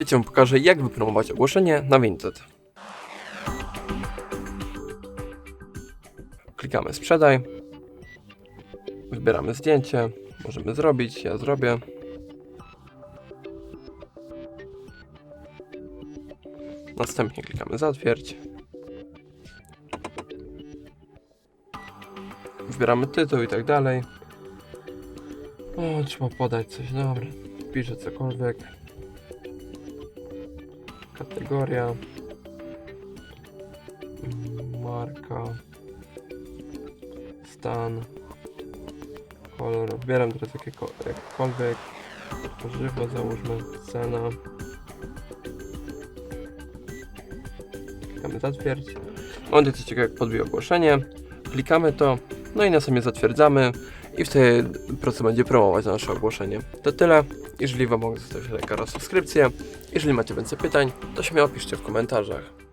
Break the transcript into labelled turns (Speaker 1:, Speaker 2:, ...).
Speaker 1: Wiecie, pokażę jak wypromować ogłoszenie na Vinted. Klikamy sprzedaj. Wybieramy zdjęcie. Możemy zrobić, ja zrobię. Następnie klikamy zatwierdź. Wybieramy tytuł i tak dalej. O, trzeba podać coś, dobra. Piszę cokolwiek. Kategoria. Marka. Stan. Kolor. Wybieram teraz jakieko, jakkolwiek. Żywo załóżmy. Cena. Klikamy zatwierdź. On jest ciekawe jak podbije ogłoszenie. Klikamy to. No i następnie zatwierdzamy. I wtedy proces będzie promować nasze ogłoszenie. To tyle. Jeżeli Wam mogę zostawić lajka oraz subskrypcję. Jeżeli macie więcej pytań, to śmiało piszcie w komentarzach.